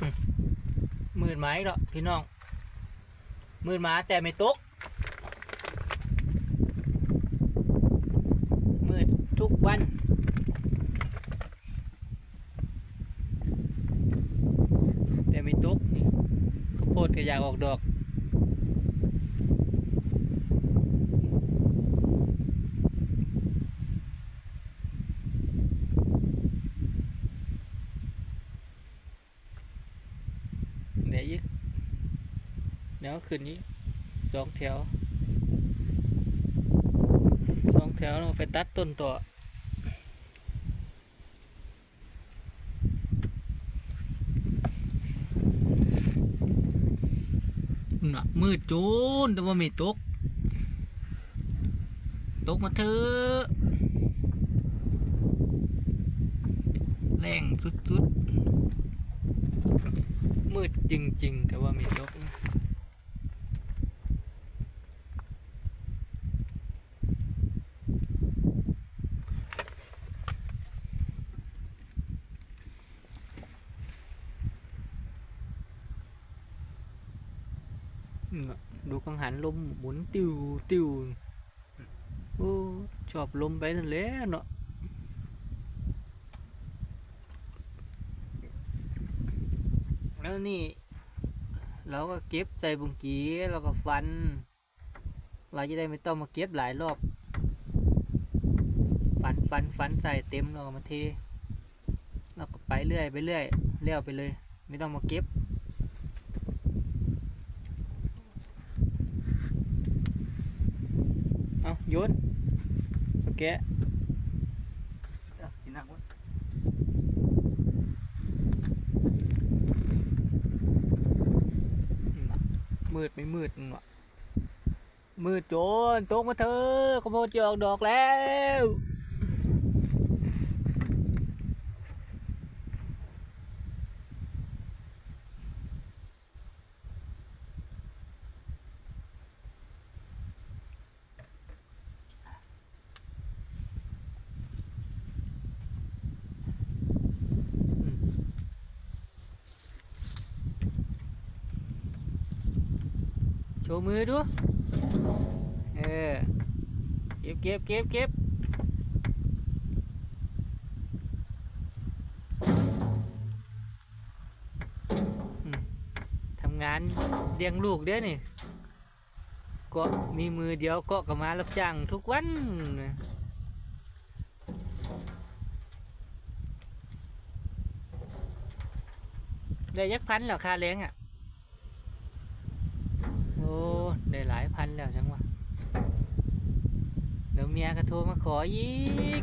อืมมืดไม้หรอพี่น้อง มืดมาแต่ไม่ตก มืดทุกวันแต่ไม่ตกนี่ข้าวโพดก็อยากออกดอก เดี๋ยวอีกเดี๋ยวขึ้นนี้สองแถวสองแถวเราไปตัดต้นต่อน่ะมืดโจนแต่ว่าไม่ตก ตกมาเถอะแรงสุดๆ มืดจริงๆ แต่ว่าไม่ตกนะน่ะดูกังหันลมหมุนติวติวโอ้ชอบลมไปนั่นแหละเนาะ แล้วนี่ เราก็เก็บใส่บุงกีแล้วก็ฟัน เราจะได้ไม่ต้องมาเก็บหลายรอบ ฟันฟันฟันใส่เต็มเราก็มาเท เราก็ไปเรื่อยไปเรื่อยเลี้ยวไปเลย ไม่ต้องมาเก็บเอาโยนโอเคกินน้ำก่อน มืดไม่มืดน่ะมืดโจนตกมาเถอะขโมยจะออกดอกแล้ว โชว์มือดู เออ เก็บเก็บเก็บเก็บทำงานเลี้ยงลูกเด้อนี่ก็มีมือเดียวก็ก็มารับจ้างทุกวันได้ยักพันแล้วค่าเลี้ยงอะ ได้หลายพันแล้วจังวะเดี๋ยวเมียก็โทรมาขออีก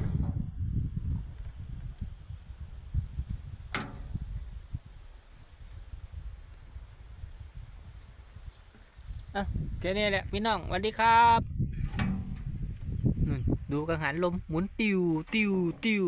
อะแค่นี้แหละพี่น้องสวัสดีครับนู่นดูกังหันลมหมุนติวติวติว